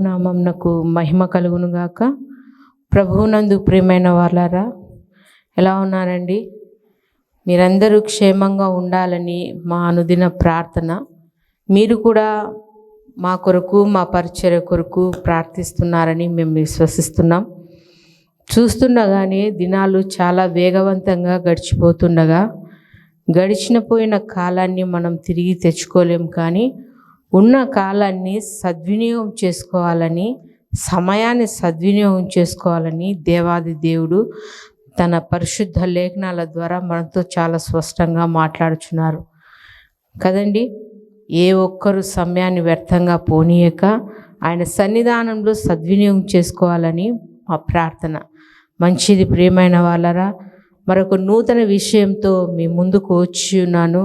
ప్రభునామంనకు మహిమ కలుగునుగాక ప్రభువునందు ప్రియమైన వాళ్ళారా ఎలా ఉన్నారండి? మీరందరూ క్షేమంగా ఉండాలని మా అనుదిన ప్రార్థన. మీరు కూడా మా కొరకు మా పరిచర్య కొరకు ప్రార్థిస్తున్నారని మేము విశ్వసిస్తున్నాం. చూస్తుండగానే దినాలు చాలా వేగవంతంగా గడిచిపోతుండగా గడిచిన పోయిన కాలాన్ని మనం తిరిగి తెచ్చుకోలేం కానీ ఉన్న కాలాన్ని సద్వినియోగం చేసుకోవాలని సమయాన్ని సద్వినియోగం చేసుకోవాలని దేవాది దేవుడు తన పరిశుద్ధ లేఖనాల ద్వారా మనతో చాలా స్పష్టంగా మాట్లాడుచున్నారు. కదండి? ఏ ఒక్కరు సమయాన్ని వ్యర్థంగా పోనీయక ఆయన సన్నిధానంలో సద్వినియోగం చేసుకోవాలని మా ప్రార్థన. మంచిది ప్రియమైన వాళ్ళరా మరొక నూతన విషయంతో మీ ముందుకు వచ్చి ఉన్నాను.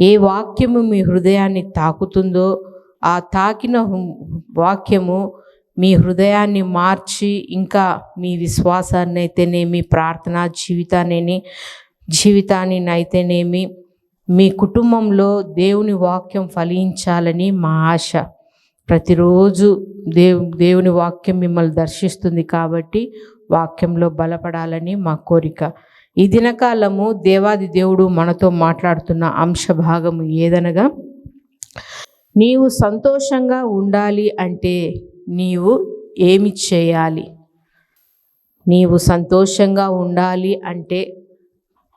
ఏ వాక్యము మీ హృదయాన్ని తాకుతుందో ఆ తాకిన వాక్యము మీ హృదయాన్ని మార్చి ఇంకా మీ విశ్వాసాన్ని అయితేనేమి ప్రార్థనా జీవితాన్ని జీవితాన్ని అయితేనేమి మీ కుటుంబంలో దేవుని వాక్యం ఫలించాలని మా ఆశ. ప్రతిరోజు దేవు దేవుని వాక్యం మిమ్మల్ని దర్శిస్తుంది కాబట్టి వాక్యంలో బలపడాలని మా కోరిక. ఈ దినకాలము దేవాది దేవుడు మనతో మాట్లాడుతున్న అంశ భాగము ఏదనగా నీవు సంతోషంగా ఉండాలి అంటే నీవు ఏమి చేయాలి? నీవు సంతోషంగా ఉండాలి అంటే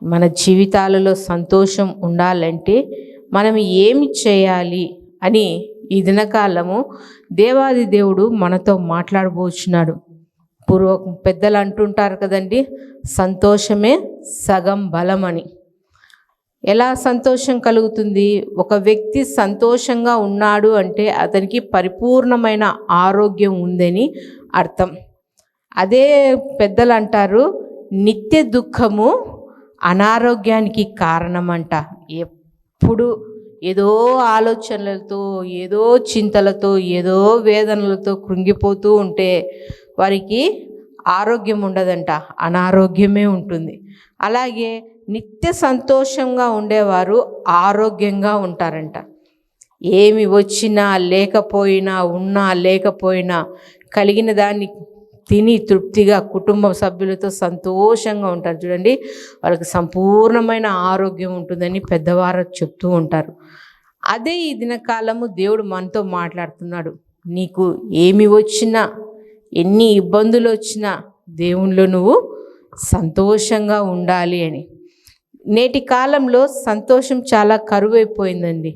మన జీవితాలలో సంతోషం ఉండాలంటే మనం ఏమి చేయాలి అని ఈ దినకాలము దేవాది దేవుడు మనతో మాట్లాడబోచున్నాడు. పూర్వ పెద్దలు అంటుంటారు కదండి సంతోషమే సగం బలం అని ఎలా సంతోషం కలుగుతుంది? ఒక వ్యక్తి సంతోషంగా ఉన్నాడు అంటే అతనికి పరిపూర్ణమైన ఆరోగ్యం ఉందని అర్థం. అదే పెద్దలు అంటారు నిత్య దుఃఖము అనారోగ్యానికి కారణమంట. ఎప్పుడు ఏదో ఆలోచనలతో ఏదో చింతలతో ఏదో వేదనలతో కృంగిపోతూ ఉంటే వారికి ఆరోగ్యం ఉండదంట అనారోగ్యమే ఉంటుంది. అలాగే నిత్య సంతోషంగా ఉండేవారు ఆరోగ్యంగా ఉంటారంట. ఏమి వచ్చినా లేకపోయినా ఉన్నా లేకపోయినా కలిగిన దాన్ని తిని తృప్తిగా కుటుంబ సభ్యులతో సంతోషంగా ఉంటారు. చూడండి వాళ్ళకి సంపూర్ణమైన ఆరోగ్యం ఉంటుందని పెద్దవారు చెప్తూ ఉంటారు. అదే ఈ దినకాలము దేవుడు మనతో మాట్లాడుతున్నాడు. నీకు ఏమి వచ్చినా ఎన్ని ఇబ్బందులు వచ్చినా దేవునిలో నువ్వు సంతోషంగా ఉండాలి అని. నేటి కాలంలో సంతోషం చాలా కరువైపోయిందండి.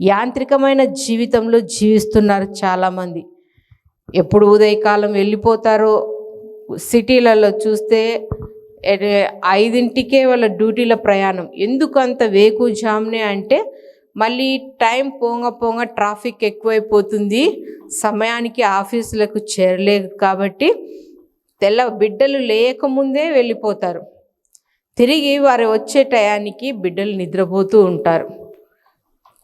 యాంత్రికమైన జీవితంలో జీవిస్తున్నారు చాలామంది. ఎప్పుడు ఉదయకాలం వెళ్ళిపోతారో సిటీలలో చూస్తే ఐదింటికే వాళ్ళ డ్యూటీల ప్రయాణం. ఎందుకు అంత వేకు జామ్నే అంటే మళ్ళీ టైం పోంగ పోంగ ట్రాఫిక్ ఎక్కువైపోతుంది. సమయానికి ఆఫీసులకు చేరలేదు కాబట్టి తెల్ల బిడ్డలు లేకముందే వెళ్ళిపోతారు. తిరిగి వారు వచ్చే టయానికి బిడ్డలు నిద్రపోతూ ఉంటారు.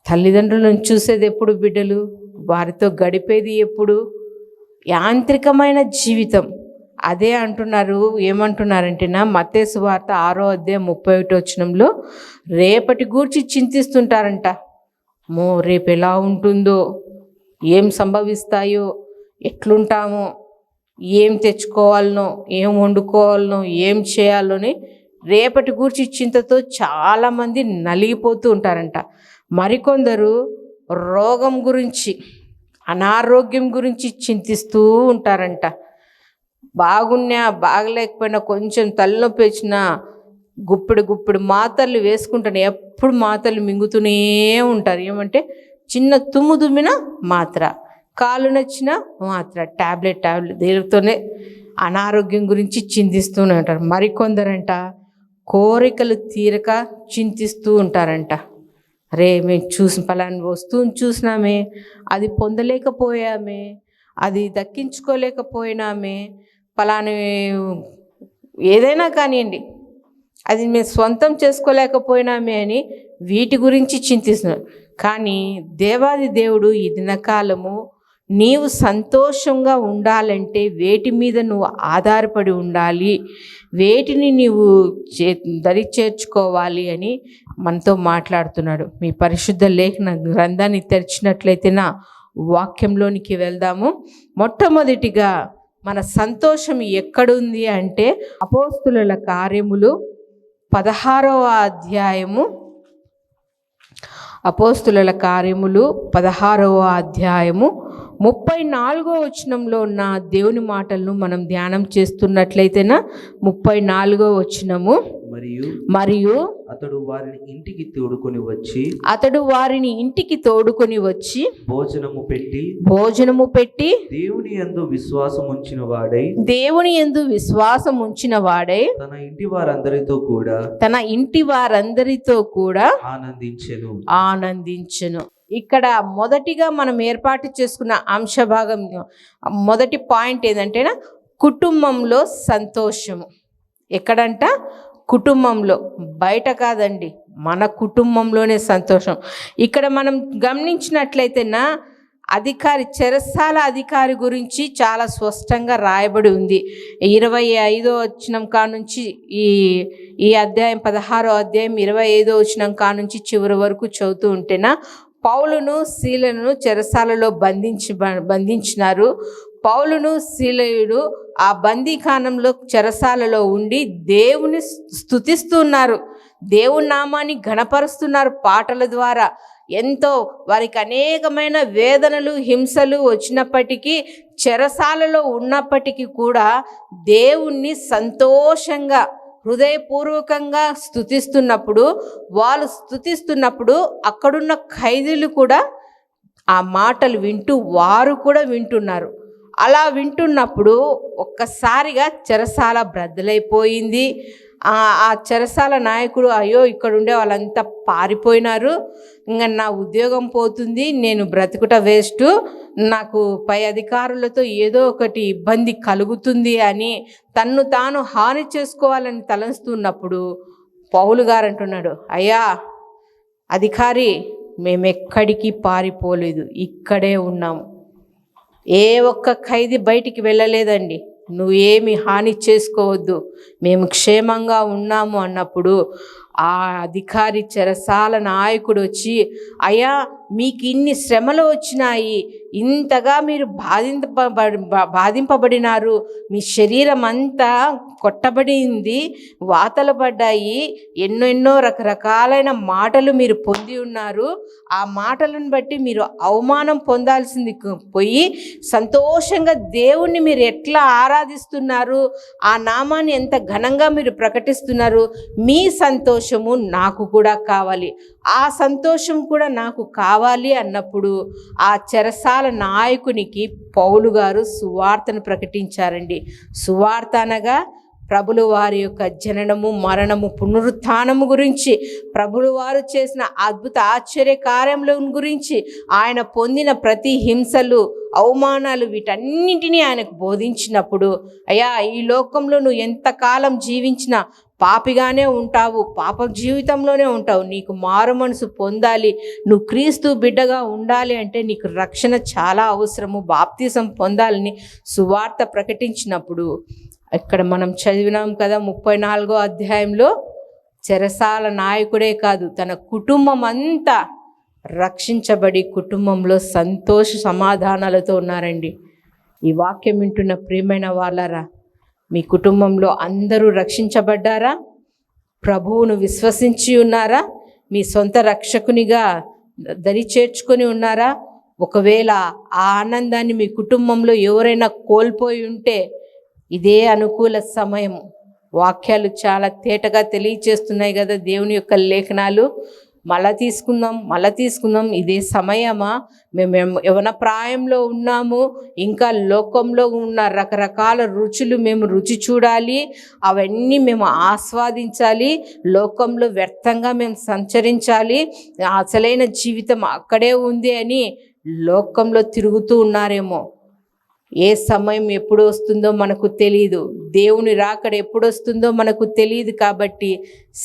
తల్లిదండ్రులను చూసేది ఎప్పుడు బిడ్డలు? వారితో గడిపేది ఎప్పుడు? యాంత్రికమైన జీవితం. అదే అంటున్నారు ఏమంటున్నారంటేనా మత్తేసు వార్త ఆరో అధ్యాయం ముప్పై ఒకటి వచ్చినంలో రేపటి గూర్చి చింతిస్తుంటారంట. మో రేపు ఎలా ఉంటుందో ఏం సంభవిస్తాయో ఎట్లుంటామో ఏం తెచ్చుకోవాలనో ఏం వండుకోవాలనో ఏం చేయాలోని రేపటి గూర్చి చింతతో చాలామంది నలిగిపోతూ ఉంటారంట. మరికొందరు రోగం గురించి అనారోగ్యం గురించి చింతిస్తూ ఉంటారంట. బాగున్నా బాగలేకపోయినా కొంచెం తలనొప్పి వచ్చినా గుప్పిడి గుప్పిడి మాతలు వేసుకుంటాను. ఎప్పుడు మాతలు మింగుతూనే ఉంటారు. ఏమంటే చిన్న తుమ్ము తుమ్మిన మాత్ర కాలు నచ్చిన మాత్ర ట్యాబ్లెట్ ట్యాబ్లెట్ దీనితోనే అనారోగ్యం గురించి చింతిస్తూనే ఉంటారు. మరికొందరంట కోరికలు తీరక చింతిస్తూ ఉంటారంట. అరే మేము చూసి పలాని వస్తువుని చూసినామే అది పొందలేకపోయామే అది దక్కించుకోలేకపోయినామే పలాని ఏదైనా కానివ్వండి అది మేము సొంతం చేసుకోలేకపోయినామే అని వీటి గురించి చింతిస్తున్నారు. కానీ దేవాది దేవుడు ఈ దినకాలము నీవు సంతోషంగా ఉండాలంటే వేటి మీద నువ్వు ఆధారపడి ఉండాలి వేటిని నీవు చే దరి చేర్చుకోవాలి అని మనతో మాట్లాడుతున్నాడు. మీ పరిశుద్ధ లేఖన గ్రంథాన్ని తెరిచినట్లయితేనా వాక్యంలోనికి వెళ్దాము. మొట్టమొదటిగా మన సంతోషం ఎక్కడుంది అంటే అపోస్తుల కార్యములు పదహారవ అధ్యాయము. అపోస్తుల కార్యములు పదహారవ అధ్యాయము. ముప్పై నాలుగో వచనంలో ఉన్న దేవుని మాటలను మనం ధ్యానం చేస్తున్నట్లయితేనా? ముప్పై నాలుగో వచనము. మరియు మరియు అతడు వారిని ఇంటికి తోడుకొని వచ్చి అతడు వారిని ఇంటికి తోడుకొని వచ్చి భోజనము పెట్టి భోజనము పెట్టి దేవుని యందు విశ్వాసం ఉంచిన వాడై దేవుని యందు విశ్వాసం ఉంచిన వాడై తన ఇంటి వారందరితో కూడా తన ఇంటి వారందరితో కూడా ఆనందించెను. ఆనందించును. ఇక్కడ మొదటిగా మనం ఏర్పాటు చేసుకున్న అంశ భాగం మొదటి పాయింట్ ఏంటంటే కుటుంబంలో సంతోషము. ఎక్కడంట? కుటుంబంలో బయట కాదండి మన కుటుంబంలోనే సంతోషం. ఇక్కడ మనం గమనించినట్లయితేనా అధికారి చెరసాల అధికారి గురించి చాలా స్పష్టంగా రాయబడి ఉంది. ఇరవై ఐదో వచ్చినం కా నుంచి ఈ ఈ అధ్యాయం పదహారో అధ్యాయం ఇరవై ఐదో వచ్చినం కా నుంచి చివరి వరకు చదువుతూ ఉంటేనా పౌలును శీలను చెరసాలలో బంధించి బంధించినారు. పౌలును శీలయుడు ఆ బందీఖానంలో చెరసాలలో ఉండి దేవుని స్థుతిస్తున్నారు దేవుని నామాన్ని గణపరుస్తున్నారు పాటల ద్వారా. ఎంతో వారికి అనేకమైన వేదనలు హింసలు వచ్చినప్పటికీ చెరసాలలో ఉన్నప్పటికీ కూడా దేవుణ్ణి సంతోషంగా హృదయపూర్వకంగా స్థుతిస్తున్నప్పుడు వాళ్ళు స్థుతిస్తున్నప్పుడు అక్కడున్న ఖైదీలు కూడా ఆ మాటలు వింటూ వారు కూడా వింటున్నారు. అలా వింటున్నప్పుడు ఒక్కసారిగా చెరసాల బ్రద్దలైపోయింది. ఆ చెరసాల నాయకుడు అయ్యో ఇక్కడ ఉండే వాళ్ళంతా పారిపోయినారు. ఇంకా నా ఉద్యోగం పోతుంది నేను బ్రతుకుట వేస్ట్. నాకు పై అధికారులతో ఏదో ఒకటి ఇబ్బంది కలుగుతుంది అని తన్ను తాను హాని చేసుకోవాలని తలంస్తున్నప్పుడు పౌలు గారు అంటున్నాడు అయ్యా అధికారి మేమెక్కడికి పారిపోలేదు ఇక్కడే ఉన్నాము ఏ ఒక్క ఖైదీ బయటికి వెళ్ళలేదండి. నువ్వేమి హాని చేసుకోవద్దు. మేము క్షేమంగా ఉన్నాము అన్నప్పుడు ఆ అధికారి చెరసాల నాయకుడు వచ్చి అయ్యా మీకు ఇన్ని శ్రమలు వచ్చినాయి ఇంతగా మీరు బాధింపబడి బాధింపబడినారు మీ శరీరం అంతా కొట్టబడింది వాతలు పడ్డాయి ఎన్నెన్నో రకరకాలైన మాటలు మీరు పొంది ఉన్నారు. ఆ మాటలను బట్టి మీరు అవమానం పొందాల్సింది పోయి సంతోషంగా దేవుణ్ణి మీరు ఎట్లా ఆరాధిస్తున్నారు ఆ నామాన్ని ఎంత ఘనంగా మీరు ప్రకటిస్తున్నారు మీ సంతోషము నాకు కూడా కావాలి. ఆ సంతోషం కూడా నాకు కావాలి అన్నప్పుడు ఆ చెరసాల నాయకునికి పౌలు గారు సువార్తను ప్రకటించారండి. సువార్త అనగా ప్రభులు వారి యొక్క జననము మరణము పునరుత్నము గురించి ప్రభులు వారు చేసిన అద్భుత ఆశ్చర్య కార్యముల గురించి ఆయన పొందిన ప్రతి హింసలు అవమానాలు వీటన్నింటినీ ఆయనకు బోధించినప్పుడు అయ్యా ఈ లోకంలో నువ్వు ఎంతకాలం జీవించినా పాపిగానే ఉంటావు పాప జీవితంలోనే ఉంటావు. నీకు మారు మనసు పొందాలి. నువ్వు క్రీస్తు బిడ్డగా ఉండాలి అంటే నీకు రక్షణ చాలా అవసరము. బాప్తీసం పొందాలని సువార్త ప్రకటించినప్పుడు ఇక్కడ మనం చదివినాం కదా ముప్పై నాలుగో అధ్యాయంలో చెరసాల నాయకుడే కాదు తన కుటుంబం అంతా రక్షించబడి కుటుంబంలో సంతోష సమాధానాలతో ఉన్నారండి. ఈ వాక్యం వింటున్న ప్రియమైన వాళ్ళరా మీ కుటుంబంలో అందరూ రక్షించబడ్డారా? ప్రభువును విశ్వసించి ఉన్నారా? మీ సొంత రక్షకునిగా దరి చేర్చుకొని ఉన్నారా? ఒకవేళ ఆ ఆనందాన్ని మీ కుటుంబంలో ఎవరైనా కోల్పోయి ఉంటే ఇదే అనుకూల సమయం. వాక్యాలు చాలా తేటగా తెలియచేస్తున్నాయి కదా దేవుని యొక్క లేఖనాలు. మళ్ళా తీసుకుందాం మళ్ళా తీసుకుందాం. ఇదే సమయమా? మేము ఎం- యవన ప్రాయంలో ఉన్నాము? ఇంకా లోకంలో ఉన్న రకరకాల రుచులు మేము రుచి చూడాలి. అవన్నీ మేము ఆస్వాదించాలి. లోకంలో వ్యర్థంగా మేము సంచరించాలి. అసలైన జీవితం అక్కడే ఉంది అని లోకంలో తిరుగుతూ ఉన్నారేమో. ఏ సమయం ఎప్పుడు వస్తుందో మనకు తెలియదు దేవుని రాకడ ఎప్పుడు వస్తుందో మనకు తెలియదు కాబట్టి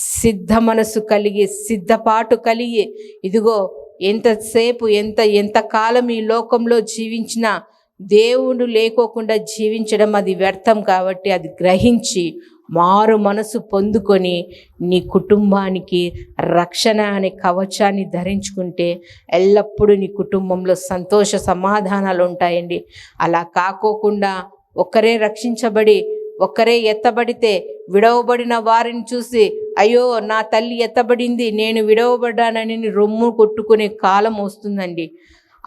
సిద్ధ మనసు కలిగి సిద్ధపాటు కలిగి ఇదిగో ఎంతసేపు ఎంత ఎంత కాలం ఈ లోకంలో జీవించినా దేవుడు లేకోకుండా జీవించడం అది వ్యర్థం కాబట్టి అది గ్రహించి మారు మనసు పొందుకొని నీ కుటుంబానికి రక్షణ అనే కవచాన్ని ధరించుకుంటే ఎల్లప్పుడూ నీ కుటుంబంలో సంతోష సమాధానాలు ఉంటాయండి. అలా కాకోకుండా ఒకరే రక్షించబడి ఒకరే ఎత్తబడితే విడవబడిన వారిని చూసి అయ్యో నా తల్లి ఎత్తబడింది నేను విడవబడ్డానని రొమ్ము కొట్టుకునే కాలం వస్తుందండి.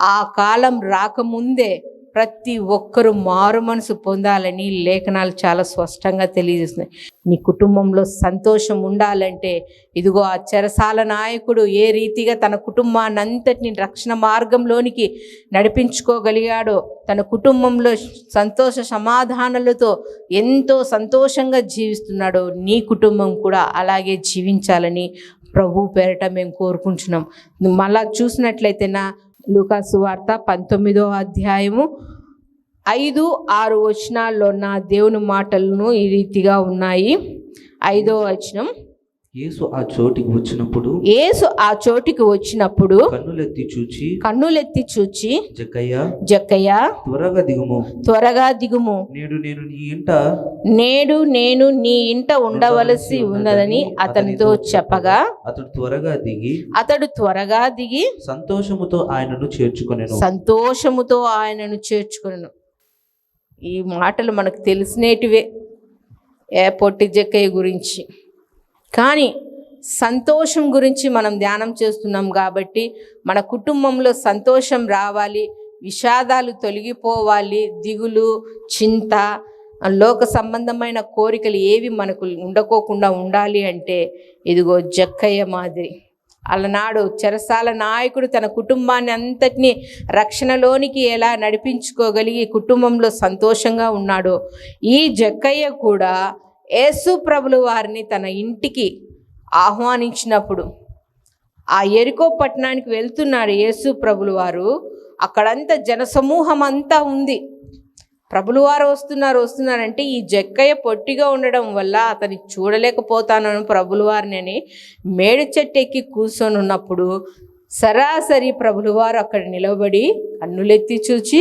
ఆ కాలం రాకముందే ప్రతి ఒక్కరూ మారు మనసు పొందాలని లేఖనాలు చాలా స్పష్టంగా తెలియజేస్తున్నాయి. నీ కుటుంబంలో సంతోషం ఉండాలంటే ఇదిగో ఆ చెరసాల నాయకుడు ఏ రీతిగా తన కుటుంబాన్ని అంతటిని రక్షణ మార్గంలోనికి నడిపించుకోగలిగాడో తన కుటుంబంలో సంతోష సమాధానాలతో ఎంతో సంతోషంగా జీవిస్తున్నాడో నీ కుటుంబం కూడా అలాగే జీవించాలని ప్రభు పేరట మేము కోరుకుంటున్నాం. మళ్ళా చూసినట్లయితే నా లూకాసు వార్త పంతొమ్మిదో అధ్యాయము ఐదు ఆరు వచనాల్లో నా దేవుని మాటలను ఈ రీతిగా ఉన్నాయి. ఐదో వచనం. యేసు ఆ చోటికి వచ్చినప్పుడు యేసు ఆ చోటికి వచ్చినప్పుడు కన్నులెత్తి చూచి కన్నులెత్తి చూచి జక్కయ్య జక్కయ్య త్వరగా దిగుము. త్వరగా దిగుము. నేడు నేను నీ ఇంట నేడు నేను నీ ఇంట ఉండవలసి ఉన్నదని అతనితో చెప్పగా అతడు త్వరగా దిగి అతడు త్వరగా దిగి సంతోషముతో ఆయనను చేర్చుకొనెను. సంతోషముతో ఆయనను చేర్చుకును ఈ మాటలు మనకు తెలిసినేటివే. ఏ పొట్టి జక్కయ్య గురించి. కానీ సంతోషం గురించి మనం ధ్యానం చేస్తున్నాం కాబట్టి మన కుటుంబంలో సంతోషం రావాలి విషాదాలు తొలగిపోవాలి దిగులు చింత లోక సంబంధమైన కోరికలు ఏవి మనకు ఉండకోకుండా ఉండాలి అంటే ఇదిగో జక్కయ్య మాదిరి. అలనాడు చెరసాల నాయకుడు తన కుటుంబాన్ని అంతటినీ రక్షణలోనికి ఎలా నడిపించుకోగలిగి కుటుంబంలో సంతోషంగా ఉన్నాడో ఈ జక్కయ్య కూడా యేసు ప్రభులు వారిని తన ఇంటికి ఆహ్వానించినప్పుడు ఆ ఎరికో పట్టణానికి వెళ్తున్నాడు యేసు ప్రభులు వారు. అక్కడంతా జనసమూహం అంతా ఉంది. ప్రభులు వారు వస్తున్నారు వస్తున్నారంటే ఈ జక్కయ్య పొట్టిగా ఉండడం వల్ల అతని చూడలేకపోతానని ప్రభులు వారిని అని మేడి చెట్టు ఎక్కి కూర్చొని ఉన్నప్పుడు సరాసరి ప్రభులు వారు అక్కడ నిలబడి కన్నులెత్తి చూచి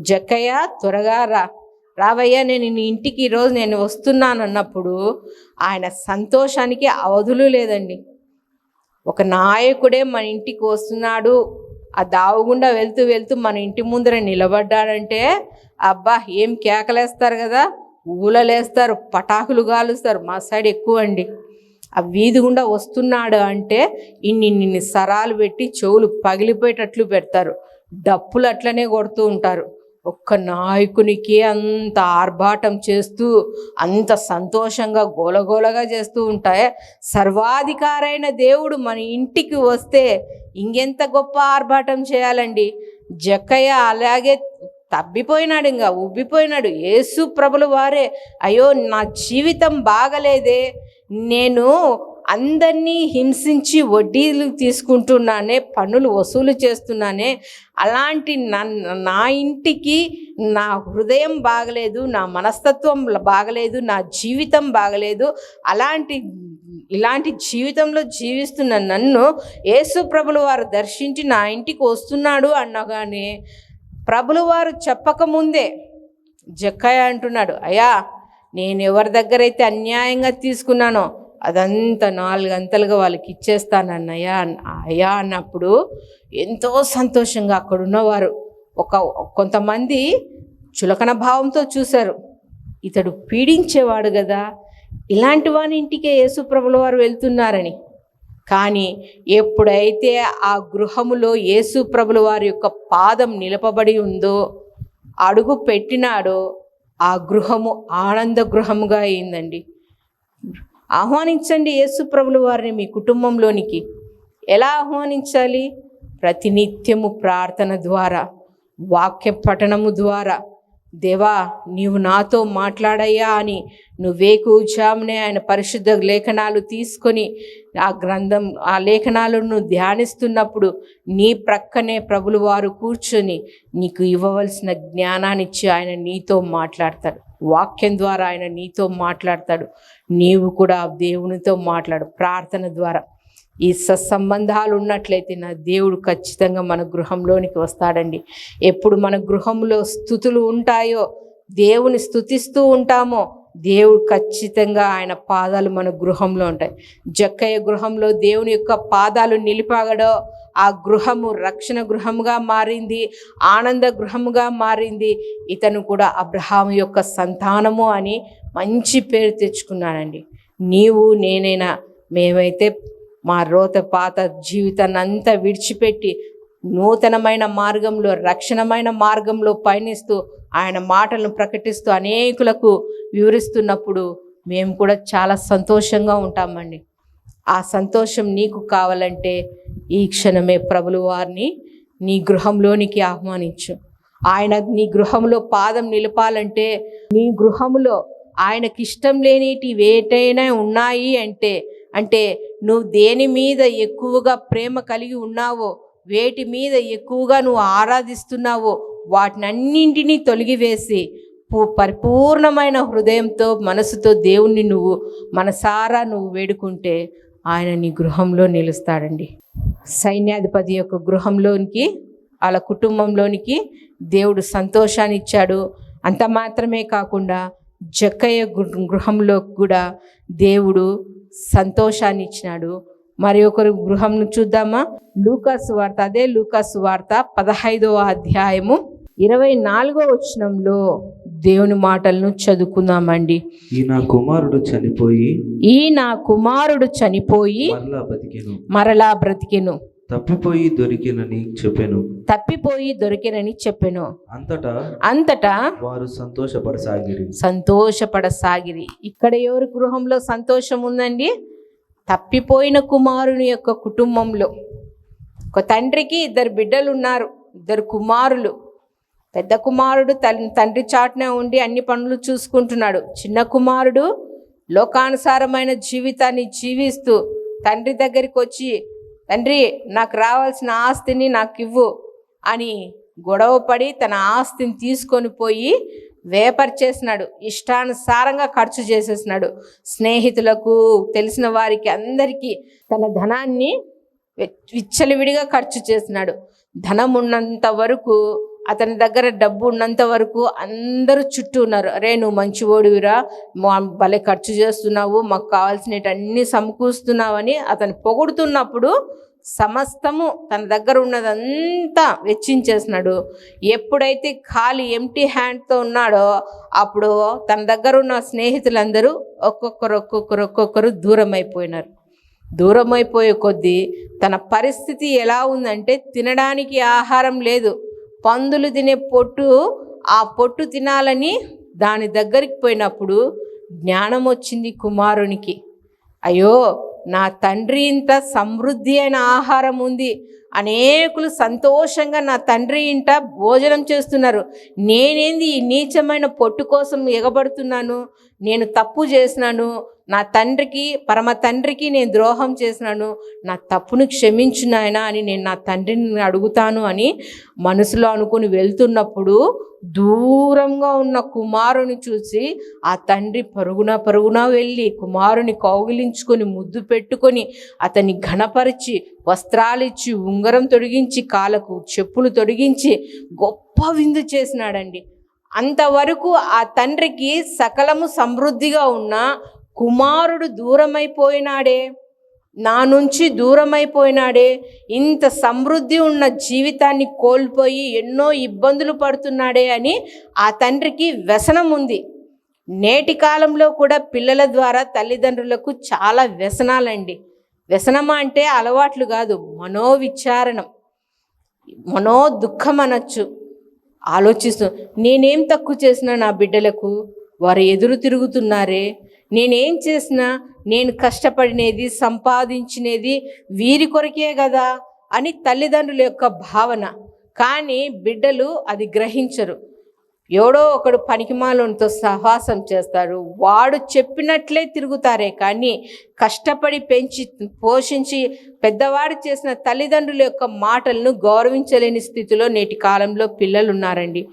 జక్కయ్య త్వరగా రా. రావయ్యా నేను నీ ఇంటికి ఈరోజు నేను వస్తున్నాను అన్నప్పుడు ఆయన సంతోషానికి అవధులు లేదండి. ఒక నాయకుడే మన ఇంటికి వస్తున్నాడు. ఆ దావుగుండా వెళ్తూ వెళ్తూ మన ఇంటి ముందర నిలబడ్డాడంటే అబ్బా ఏం కేకలేస్తారు కదా? ఊలలేస్తారు పటాకులు గాలుస్తారు. మా సైడ్ ఎక్కువ అండి. ఆ వీధి గుండా వస్తున్నాడు అంటే ఇన్ని ఇన్ని సరాలు పెట్టి చెవులు పగిలిపోయేటట్లు పెడతారు. డప్పులు అట్లనే కొడుతూ ఉంటారు. ఒక్క నాయకునికి అంత ఆర్భాటం చేస్తూ అంత సంతోషంగా గోలగోలగా చేస్తూ ఉంటాయి. సర్వాధికారైన దేవుడు మన ఇంటికి వస్తే ఇంకెంత గొప్ప ఆర్భాటం చేయాలండి? జక్కయ్య అలాగే తబ్బిపోయినాడు ఇంకా ఉబ్బిపోయినాడు. యేసు ప్రభులు వారే అయ్యో నా జీవితం బాగలేదే నేను అందరినీ హింసించి వడ్డీలు తీసుకుంటున్నానే పన్నులు వసూలు చేస్తున్నానే అలాంటి నా నా ఇంటికి నా హృదయం బాగలేదు నా మనస్తత్వం బాగలేదు నా జీవితం బాగలేదు అలాంటి ఇలాంటి జీవితంలో జీవిస్తున్న నన్ను యేసు ప్రభులు వారు దర్శించి నా ఇంటికి వస్తున్నాడు అనగానే ప్రభులు వారు చెప్పకముందే జక్కయ్య అంటున్నాడు అయ్యా నేను ఎవరి దగ్గర అయితే అన్యాయంగా తీసుకున్నానో అదంతా నాలుగు అంతలుగా వాళ్ళకి ఇచ్చేస్తానన్నయ్యా అన్న- అయ్యా అన్నప్పుడు ఎంతో సంతోషంగా అక్కడ ఉన్నవారు ఒక కొంతమంది చులకన భావంతో చూశారు. ఇతడు పీడించేవాడు కదా ఇలాంటి వాని ఇంటికే యేసుప్రభుల వారు వెళ్తున్నారని. కానీ ఎప్పుడైతే ఆ గృహములో యేసుప్రభుల వారి యొక్క పాదం నిలపబడి ఉందో అడుగు పెట్టినాడో ఆ గృహము ఆనంద గృహముగా అయిందండి. ఆహ్వానించండి యేసుప్రభులు వారిని మీ కుటుంబంలోనికి. ఎలా ఆహ్వానించాలి? ప్రతినిత్యము ప్రార్థన ద్వారా వాక్య పఠనము ద్వారా. దేవా నీవు నాతో మాట్లాడయ్యా అని నువ్వే కూర్చామునే ఆయన పరిశుద్ధ లేఖనాలు తీసుకొని ఆ గ్రంథం ఆ లేఖనాలను ధ్యానిస్తున్నప్పుడు నీ ప్రక్కనే ప్రభులు వారు కూర్చొని నీకు ఇవ్వవలసిన జ్ఞానాన్ని ఇచ్చి ఆయన నీతో మాట్లాడతాడు వాక్యం ద్వారా ఆయన నీతో మాట్లాడతాడు. నీవు కూడా దేవునితో మాట్లాడు. ప్రార్థన ద్వారా. ఈ సత్సంబంధాలు ఉన్నట్లయితే నా దేవుడు ఖచ్చితంగా మన గృహంలోనికి వస్తాడండి. ఎప్పుడు మన గృహంలో స్థుతులు ఉంటాయో దేవుని స్థుతిస్తూ ఉంటామో దేవుడు ఖచ్చితంగా ఆయన పాదాలు మన గృహంలో ఉంటాయి. జక్కయ్య గృహంలో దేవుని యొక్క పాదాలు నిలిపాగడో ఆ గృహము రక్షణ గృహముగా మారింది ఆనంద గృహముగా మారింది. ఇతను కూడా అబ్రహాము యొక్క సంతానము అని మంచి పేరు తెచ్చుకున్నానండి నీవు నేనైనా మేమైతే మా రోత పాత జీవితాన్ని అంతా విడిచిపెట్టి నూతనమైన మార్గంలో రక్షణమైన మార్గంలో పయనిస్తూ ఆయన మాటలను ప్రకటిస్తూ అనేకులకు వివరిస్తున్నప్పుడు మేము కూడా చాలా సంతోషంగా ఉంటామండి. ఆ సంతోషం నీకు కావాలంటే ఈ క్షణమే ప్రభులు వారిని నీ గృహంలోనికి ఆహ్వానించు. ఆయన నీ గృహంలో పాదం నిలపాలంటే నీ గృహంలో ఆయనకి ఇష్టం లేనిటి వేటైనా ఉన్నాయి అంటే అంటే నువ్వు దేని మీద ఎక్కువగా ప్రేమ కలిగి ఉన్నావో వేటి మీద ఎక్కువగా నువ్వు ఆరాధిస్తున్నావో వాటినన్నింటినీ తొలగివేసి పూ- పరిపూర్ణమైన హృదయంతో మనసుతో దేవుణ్ణి నువ్వు మనసారా నువ్వు వేడుకుంటే ఆయన నీ గృహంలో నిలుస్తాడండి. సైన్యాధిపతి యొక్క గృహంలోనికి వాళ్ళ కుటుంబంలోనికి దేవుడు సంతోషాన్నిచ్చాడు ఇచ్చాడు. అంత మాత్రమే కాకుండా జక్కయ్య గృహంలో కూడా దేవుడు సంతోషాన్ని ఇచ్చినాడు. మరి ఒకరు గృహంను చూద్దామా? లూకాసు వార్త అదే లూకాసు వార్త పదహైదవ అధ్యాయము ఇరవై నాలుగో వచనంలో దేవుని మాటలను చదువుకుందామండి. ఈ నా కుమారుడు చనిపోయి ఈ నా కుమారుడు చనిపోయి మరలా బతికెను. మరలా బ్రతికెను. తప్పిపోయి దొరికినని చెప్పాను. తప్పిపోయి దొరికెనని చెప్పెను. అంతటా అంతటా వారు సంతోషపడసాగిరి. సంతోషపడసాగిరి. ఇక్కడ ఎవరి గృహంలో సంతోషం ఉందండి? తప్పిపోయిన కుమారుని యొక్క కుటుంబంలో. ఒక తండ్రికి ఇద్దరు బిడ్డలు ఉన్నారు ఇద్దరు కుమారులు. పెద్ద కుమారుడు తండ్రి చాటునే ఉండి అన్ని పనులు చూసుకుంటున్నాడు. చిన్న కుమారుడు లోకానుసారమైన జీవితాన్ని జీవిస్తూ తండ్రి దగ్గరికి వచ్చి తండ్రి నాకు రావాల్సిన ఆస్తిని నాకు ఇవ్వు అని గొడవపడి తన ఆస్తిని తీసుకొని పోయి వేపర్ చేసినాడు. ఇష్టానుసారంగా ఖర్చు చేసేసినాడు. స్నేహితులకు తెలిసిన వారికి అందరికీ తన ధనాన్ని వె- విచ్చలవిడిగా ఖర్చు చేసినాడు. ధనం ఉన్నంత వరకు అతని దగ్గర డబ్బు ఉన్నంత వరకు అందరూ చుట్టూ ఉన్నారు. అరే నువ్వు మంచి ఓడివిరా మా భలే ఖర్చు చేస్తున్నావు మాకు కావాల్సినవన్నీ సమకూరుస్తున్నావని అతను పొగుడుతున్నప్పుడు సమస్తము తన దగ్గర ఉన్నదంతా వెచ్చించేసినాడు ఎప్పుడైతే ఖాళీ ఎంటీ హ్యాండ్తో ఉన్నాడో అప్పుడు తన దగ్గర ఉన్న స్నేహితులందరూ ఒక్కొక్కరు ఒక్కొక్కరు ఒక్కొక్కరు దూరం అయిపోయినారు దూరం అయిపోయే కొద్దీ తన పరిస్థితి ఎలా ఉందంటే తినడానికి ఆహారం లేదు. పందులు తినే పొట్టు ఆ పొట్టు తినాలని దాని దగ్గరికి పోయినప్పుడు జ్ఞానం వచ్చింది కుమారునికి. అయ్యో నా తండ్రి ఇంత సమృద్ధి అయిన ఆహారం ఉంది. అనేకులు సంతోషంగా నా తండ్రి ఇంట భోజనం చేస్తున్నారు. నేనేంది ఈ నీచమైన పొట్టు కోసం ఎగబడుతున్నాను? నేను తప్పు చేసినాను నా తండ్రికి పరమ తండ్రికి నేను ద్రోహం చేసినాను నా తప్పును క్షమించు నాయనా అని నేను నా తండ్రిని అడుగుతాను అని మనసులో అనుకుని వెళ్తున్నప్పుడు దూరంగా ఉన్న కుమారుని చూసి ఆ తండ్రి పరుగున పరుగున వెళ్ళి కుమారుని కౌగిలించుకొని ముద్దు పెట్టుకొని అతన్ని ఘనపరిచి వస్త్రాలిచ్చి ఉంగరం తొడిగించి కాలకు చెప్పులు తొడిగించి గొప్ప విందు చేసినాడండి. అంతవరకు ఆ తండ్రికి సకలము సమృద్ధిగా ఉన్న కుమారుడు దూరమైపోయినాడే. నా నుంచి దూరమైపోయినాడే. ఇంత సమృద్ధి ఉన్న జీవితాన్ని కోల్పోయి ఎన్నో ఇబ్బందులు పడుతున్నాడే అని ఆ తండ్రికి వ్యసనం ఉంది నేటి కాలంలో కూడా పిల్లల ద్వారా తల్లిదండ్రులకు చాలా వ్యసనాలండి. వ్యసనమా అంటే అలవాట్లు కాదు మనోవిచారణం. మనో దుఃఖం అనొచ్చు ఆలోచిస్తూ నేనేం తక్కువ చేసినా నా బిడ్డలకు వారు ఎదురు తిరుగుతున్నారే? నేనేం చేసినా నేను కష్టపడినది సంపాదించినది వీరి కొరకే కదా అని తల్లిదండ్రుల యొక్క భావన. కానీ బిడ్డలు అది గ్రహించరు. ఎవడో ఒకడు పనికిమాలతో సహాసం చేస్తాడు. వాడు చెప్పినట్లే తిరుగుతారే కానీ కష్టపడి పెంచి పోషించి పెద్దవాడు చేసిన తల్లిదండ్రుల యొక్క మాటలను గౌరవించలేని స్థితిలో నేటి కాలంలో పిల్లలు ఉన్నారండి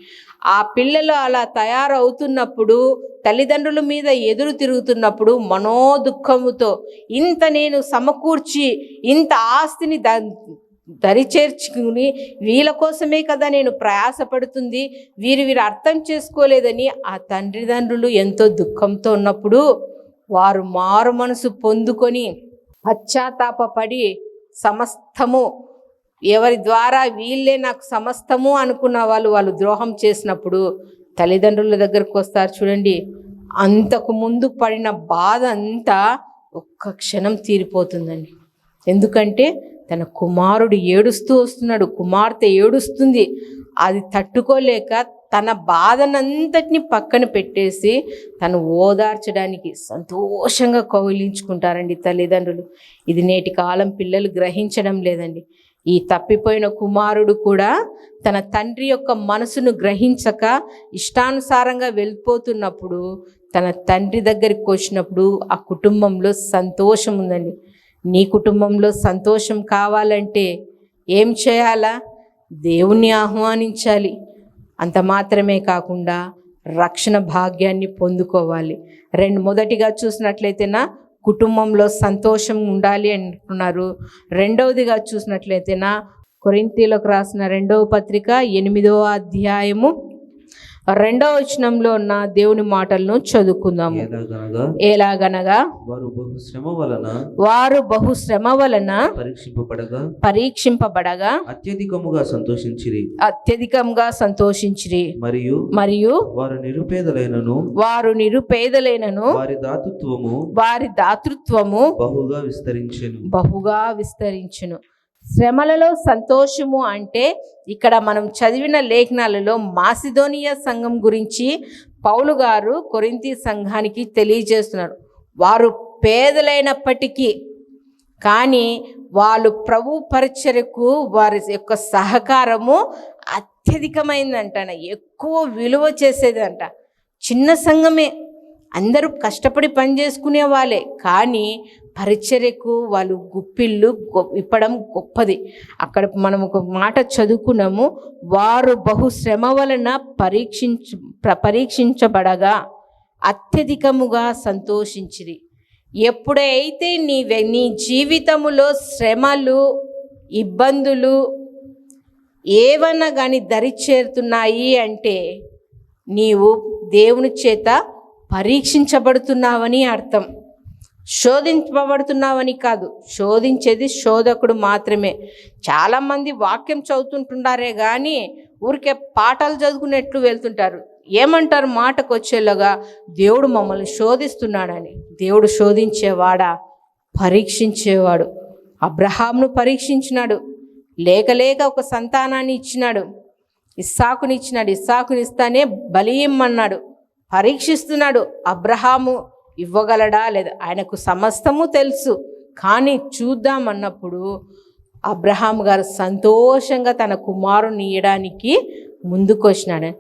ఆ పిల్లలు అలా తయారవుతున్నప్పుడు తల్లిదండ్రుల మీద ఎదురు తిరుగుతున్నప్పుడు మనోదుఖముతో ఇంత నేను సమకూర్చి ఇంత ఆస్తిని ద దరిచేర్చుకుని వీళ్ళ కోసమే కదా నేను ప్రయాసపడుతుంది వీరు వీరు అర్థం చేసుకోలేదని ఆ తండ్రిదండ్రులు ఎంతో దుఃఖంతో ఉన్నప్పుడు వారు మారు మనసు పొందుకొని పశ్చాత్తాపడి సమస్తము ఎవరి ద్వారా వీళ్ళే నాకు సమస్తము అనుకున్న వాళ్ళు వాళ్ళు ద్రోహం చేసినప్పుడు తల్లిదండ్రుల దగ్గరకు వస్తారు చూడండి అంతకు ముందు పడిన బాధ అంతా ఒక్క క్షణం తీరిపోతుందండి. ఎందుకంటే తన కుమారుడు ఏడుస్తూ వస్తున్నాడు. కుమార్తె ఏడుస్తుంది. అది తట్టుకోలేక తన బాధనంతటిని పక్కన పెట్టేసి తను ఓదార్చడానికి సంతోషంగా కౌలించుకుంటారండి తల్లిదండ్రులు. ఇది నేటి కాలం పిల్లలు గ్రహించడం లేదండి. ఈ తప్పిపోయిన కుమారుడు కూడా తన తండ్రి యొక్క మనసును గ్రహించక ఇష్టానుసారంగా వెళ్ళిపోతున్నప్పుడు తన తండ్రి దగ్గరికి వచ్చినప్పుడు ఆ కుటుంబంలో సంతోషం ఉందండి. నీ కుటుంబంలో సంతోషం కావాలంటే ఏం చేయాలా? దేవుణ్ణి ఆహ్వానించాలి. అంత మాత్రమే కాకుండా రక్షణ భాగ్యాన్ని పొందుకోవాలి. రెండు మొదటిగా చూసినట్లయితే నా కుటుంబంలో సంతోషం ఉండాలి అంటున్నారు. రెండవదిగా చూసినట్లయితేనా కొరింతీలకు రాసిన రెండవ పత్రిక ఎనిమిదవ అధ్యాయము రెండవ వచనంలో ఉన్న దేవుని మాటలను చదువుకుందాము. ఎలాగనగా? వారు బహు శ్రమ వలన వారు బహుశ్రమ వలన పరీక్షింపబడగా? పరీక్షింపబడగా అత్యధికముగా సంతోషించిరి. అత్యధికంగా సంతోషించిరి. మరియు మరియు వారు నిరుపేదలైనను వారు నిరుపేదలైనను వారి దాతృత్వము వారి దాతృత్వము బహుగా విస్తరించెను. బహుగా విస్తరించును. శ్రమలలో సంతోషము అంటే ఇక్కడ మనం చదివిన లేఖనాలలో మాసిదోనియా సంఘం గురించి పౌలు గారు కొరింతి సంఘానికి తెలియజేస్తున్నారు. వారు పేదలైనప్పటికీ కానీ వాళ్ళు ప్రభు పరిచర్యకు వారి యొక్క సహకారము అత్యధికమైందంట ఎక్కువ విలువ చేసేదంట. చిన్న సంఘమే. అందరూ కష్టపడి పని చేసుకునే వాళ్ళే. కానీ పరిచర్యకు వాళ్ళు గుప్పిళ్ళు ఇప్పడం గొప్పది. అక్కడ మనం ఒక మాట చదువుకున్నాము వారు బహుశ్రమ వలన పరీక్షించ పరీక్షించబడగా అత్యధికముగా సంతోషించిరి. ఎప్పుడైతే నీ వె- నీ జీవితములో శ్రమలు ఇబ్బందులు ఏవన్నా కానీ దరి చేరుతున్నాయి అంటే నీవు దేవుని చేత పరీక్షించబడుతున్నావని అర్థం. శోధింపబడుతున్నావని కాదు శోధించేది శోధకుడు మాత్రమే. చాలామంది వాక్యం చదువుతుంటున్నారే కానీ ఊరికే పాఠాలు చదువుకునేట్లు వెళ్తుంటారు. ఏమంటారు మాటకు వచ్చేలాగా దేవుడు మమ్మల్ని శోధిస్తున్నాడని. దేవుడు శోధించేవాడా? పరీక్షించేవాడు. అబ్రహాంను పరీక్షించినాడు. లేక లేక ఒక సంతానాన్ని ఇచ్చినాడు. ఇస్సాకుని ఇచ్చినాడు. ఇస్సాకుని ఇస్తానే బలి ఇమ్మన్నాడు పరీక్షిస్తున్నాడు అబ్రహాము. ఇవ్వగలడా? లేదా ఆయనకు సమస్తము తెలుసు. కానీ చూద్దామన్నప్పుడు అబ్రహాం గారు సంతోషంగా తన కుమారుని ఇయ్యడానికి ముందుకొచ్చినాడు.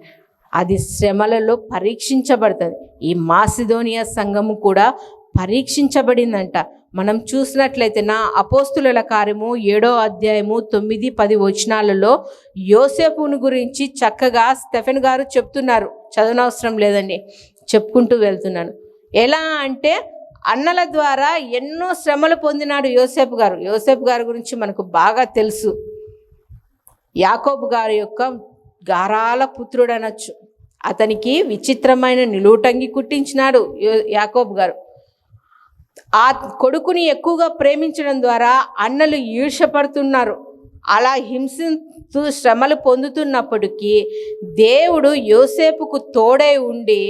అది శ్రమలలో పరీక్షించబడుతుంది. ఈ మాసిదోనియా సంఘము కూడా పరీక్షించబడిందంట. మనం చూసినట్లయితే నా అపోస్తుల కార్యము ఏడో అధ్యాయము తొమ్మిది పది వచనాలలో యోసేపును గురించి చక్కగా స్టెఫెన్ గారు చెప్తున్నారు. చదవనవసరం లేదండి. చెప్పుకుంటూ వెళ్తున్నాను. ఎలా అంటే అన్నల ద్వారా ఎన్నో శ్రమలు పొందినాడు యోసేపు గారు. యోసేపు గారి గురించి మనకు బాగా తెలుసు. యాకోబు గారి యొక్క గారాల పుత్రుడు అనొచ్చు అతనికి విచిత్రమైన నిలువుటంగి కుట్టించినాడు యో- యాకోబు గారు. ఆ కొడుకుని ఎక్కువగా ప్రేమించడం ద్వారా అన్నలు ఈర్షపడుతున్నారు అలా హింసిస్తూ శ్రమలు పొందుతున్నప్పటికీ దేవుడు యోసేపుకు తోడై ఉండి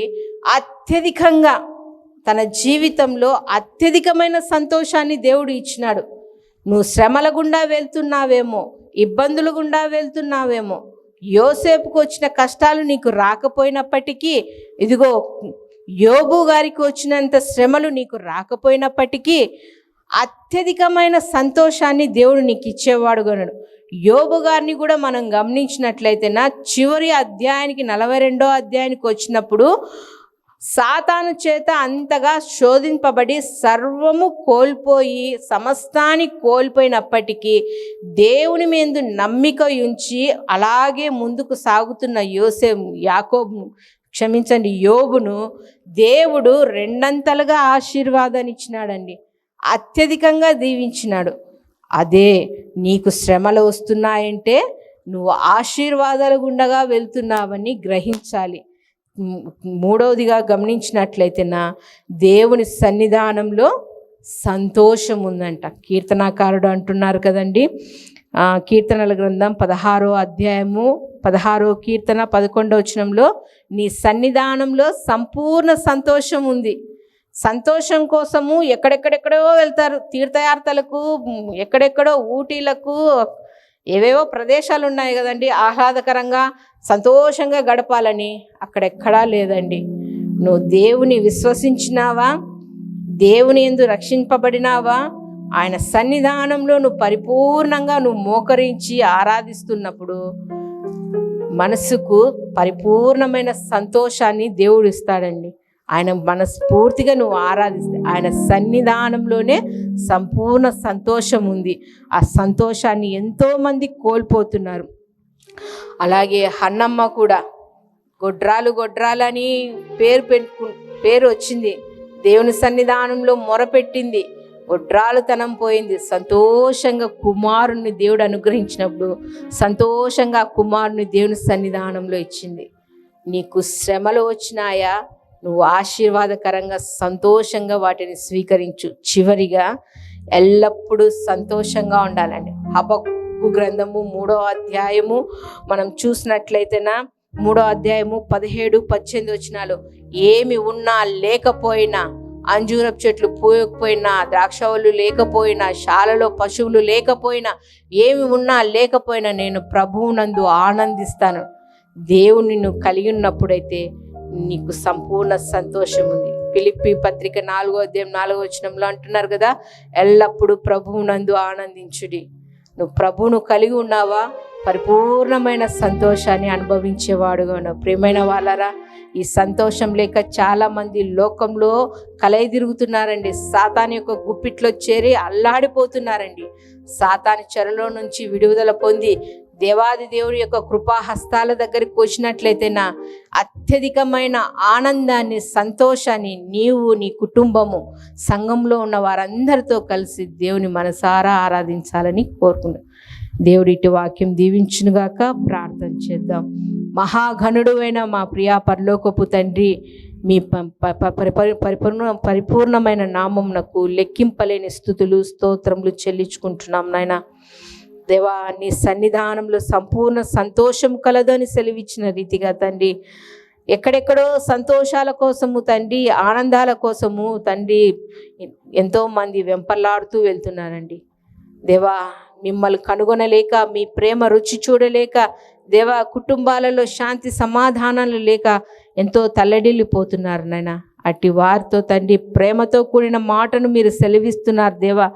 అత్యధికంగా తన జీవితంలో అత్యధికమైన సంతోషాన్ని దేవుడు ఇచ్చినాడు. నువ్వు శ్రమల గుండా వెళ్తున్నావేమో ఇబ్బందులు గుండా వెళ్తున్నావేమో యోసేపుకు వచ్చిన కష్టాలు నీకు రాకపోయినప్పటికీ ఇదిగో యోబు గారికి వచ్చినంత శ్రమలు నీకు రాకపోయినప్పటికీ అత్యధికమైన సంతోషాన్ని దేవుడు నీకు ఇచ్చేవాడు కొనడు యోబు గారిని కూడా మనం గమనించినట్లయితే నా చివరి అధ్యాయానికి నలభై రెండో అధ్యాయానికి వచ్చినప్పుడు సాతాను చేత అంతగా శోధింపబడి సర్వము కోల్పోయి సమస్తాన్ని కోల్పోయినప్పటికీ దేవుని మీద నమ్మిక ఉంచి అలాగే ముందుకు సాగుతున్న యోసే యాకోబు క్షమించండి యోగును దేవుడు రెండంతలుగా ఆశీర్వాదాన్ని ఇచ్చినాడండి. అత్యధికంగా దీవించినాడు. అదే నీకు శ్రమలు వస్తున్నాయంటే నువ్వు ఆశీర్వాదాలు గుండగా వెళ్తున్నావని గ్రహించాలి. మూడవదిగా గమనించినట్లయితే నా దేవుని సన్నిధానంలో సంతోషం ఉందంట. కీర్తనాకారుడు అంటున్నారు కదండి. కీర్తనల గ్రంథం పదహారో అధ్యాయము పదహారో కీర్తన పదకొండవ వచనంలో నీ సన్నిధానంలో సంపూర్ణ సంతోషం ఉంది. సంతోషం కోసము ఎక్కడెక్కడెక్కడో వెళ్తారు. తీర్థయాత్రలకు ఎక్కడెక్కడో ఊటీలకు ఏవేవో ప్రదేశాలు ఉన్నాయి కదండి. ఆహ్లాదకరంగా సంతోషంగా గడపాలని అక్కడెక్కడా లేదండి. నువ్వు దేవుని విశ్వసించినావా? దేవుని ఎందు రక్షింపబడినావా? ఆయన సన్నిధానంలో నువ్వు పరిపూర్ణంగా నువ్వు మోకరించి ఆరాధిస్తున్నప్పుడు మనసుకు పరిపూర్ణమైన సంతోషాన్ని దేవుడు ఇస్తాడండి. ఆయన మనస్ఫూర్తిగా నువ్వు ఆరాధిస్తే ఆయన సన్నిధానంలోనే సంపూర్ణ సంతోషం ఉంది. ఆ సంతోషాన్ని ఎంతోమంది కోల్పోతున్నారు. అలాగే హన్నమ్మ కూడా గొడ్రాలు గొడ్రాలని పేరు పెట్టుకు పేరు వచ్చింది. దేవుని సన్నిధానంలో మొరపెట్టింది గొడ్రాలుతనం పోయింది. సంతోషంగా కుమారుణ్ణి దేవుడు అనుగ్రహించినప్పుడు సంతోషంగా కుమారుని దేవుని సన్నిధానంలో ఇచ్చింది. నీకు శ్రమలు వచ్చినాయా? నువ్వు ఆశీర్వాదకరంగా సంతోషంగా వాటిని స్వీకరించు. చివరిగా ఎల్లప్పుడూ సంతోషంగా ఉండాలండి. హబక్కు గ్రంథము మూడో అధ్యాయము. మనం చూసినట్లయితేనా మూడో అధ్యాయము పదిహేడు పద్దెనిమిది వచ్చినాలు ఏమి ఉన్నా లేకపోయినా అంజూరపు చెట్లు పూయకపోయినా ద్రాక్షవల్లు లేకపోయినా శాలలో పశువులు లేకపోయినా ఏమి ఉన్నా లేకపోయినా నేను ప్రభువునందు ఆనందిస్తాను. దేవుని కలిగి ఉన్నప్పుడైతే నీకు సంపూర్ణ సంతోషం ఉంది. పిలిపి పత్రిక నాలుగో అధ్యాయం నాలుగో వచనంలో అంటున్నారు కదా ఎల్లప్పుడూ ప్రభువునందు ఆనందించుడి. నువ్వు ప్రభువును కలిగి ఉన్నావా? పరిపూర్ణమైన సంతోషాన్ని అనుభవించేవాడుగా ఉన్నావు. ప్రియమైన వాళ్ళరా ఈ సంతోషం లేక చాలా మంది లోకంలో కలయి తిరుగుతున్నారండి సాతాని యొక్క గుప్పిట్లో చేరి అల్లాడిపోతున్నారండి. సాతాని చెరలో నుంచి విడుదల పొంది దేవాది దేవుడి యొక్క కృపాహస్తాల దగ్గరికి వచ్చినట్లయితే నా అత్యధికమైన ఆనందాన్ని సంతోషాన్ని నీవు నీ కుటుంబము సంఘంలో ఉన్న వారందరితో కలిసి దేవుని మనసారా ఆరాధించాలని కోరుకున్నాను దేవుడి ఇటు వాక్యం దీవించునుగాక ప్రార్థన చేద్దాం. మహాఘనుడు అయిన మా ప్రియా పరలోకపు తండ్రి మీ పరిపూర్ణ పరిపూర్ణమైన నామమునకు లెక్కింపలేని స్థుతులు స్తోత్రములు చెల్లించుకుంటున్నాం నాయన. దేవా నీ సన్నిధానంలో సంపూర్ణ సంతోషం కలదని సెలవిచ్చిన రీతిగా తండ్రి ఎక్కడెక్కడో సంతోషాల కోసము తండ్రి ఆనందాల కోసము తండ్రి ఎంతో మంది వెంపర్లాడుతూ వెళ్తున్నారండి. దేవా మిమ్మల్ని కనుగొనలేక మీ ప్రేమ రుచి చూడలేక దేవా కుటుంబాలలో శాంతి సమాధానాలు లేక ఎంతో తల్లడిల్లిపోతున్నారు నాయన. అట్టి వారితో తండ్రి ప్రేమతో కూడిన మాటను మీరు సెలవిస్తున్నారు దేవా.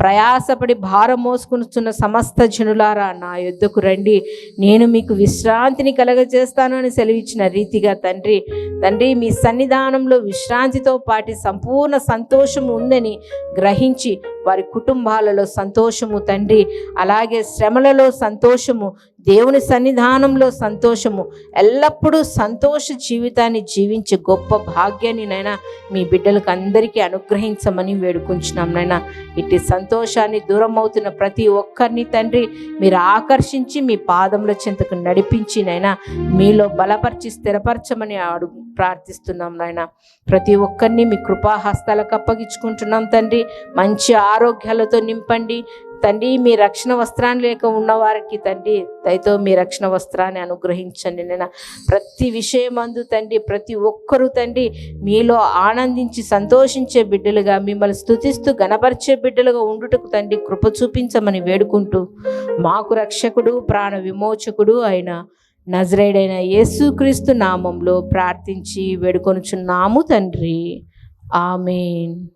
ప్రయాసపడి భారం మోసుకున్న సమస్త జనులారా నా యొద్దకు రండి. నేను మీకు విశ్రాంతిని కలగజేస్తాను అని సెలవిచ్చిన రీతిగా తండ్రి తండ్రి మీ సన్నిధానంలో విశ్రాంతితో పాటి సంపూర్ణ సంతోషము ఉందని గ్రహించి వారి కుటుంబాలలో సంతోషము తండ్రి అలాగే శ్రమలలో సంతోషము దేవుని సన్నిధానంలో సంతోషము ఎల్లప్పుడూ సంతోష జీవితాన్ని జీవించే గొప్ప భాగ్యాన్ని నైనా మీ బిడ్డలకు అందరికీ అనుగ్రహించమని వేడుకుంటున్నాం నైనా ఇట్టి సంతోషాన్ని దూరం అవుతున్న ప్రతి ఒక్కరిని తండ్రి మీరు ఆకర్షించి మీ పాదముల చెంతకు నడిపించి నైనా మీలో బలపరిచి స్థిరపరచమని అడుగు ప్రార్థిస్తున్నాం నాయన. ప్రతి ఒక్కరిని మీ కృపాహస్తాలకు అప్పగించుకుంటున్నాం తండ్రి. మంచి ఆరోగ్యాలతో నింపండి. తండ్రి మీ రక్షణ వస్త్రాన్ని లేక ఉన్నవారికి తండ్రి దయతో మీ రక్షణ వస్త్రాన్ని అనుగ్రహించండి. నేను ప్రతి విషయమందు తండ్రి ప్రతి ఒక్కరూ తండ్రి మీలో ఆనందించి సంతోషించే బిడ్డలుగా మిమ్మల్ని స్థుతిస్తూ గణపరిచే బిడ్డలుగా ఉండుటకు తండ్రి కృప చూపించమని వేడుకుంటూ మాకు రక్షకుడు ప్రాణ విమోచకుడు అయిన నజరేడైన యేసుక్రీస్తు నామంలో ప్రార్థించి వేడుకొనుచున్నాము తండ్రి. ఆమెన్.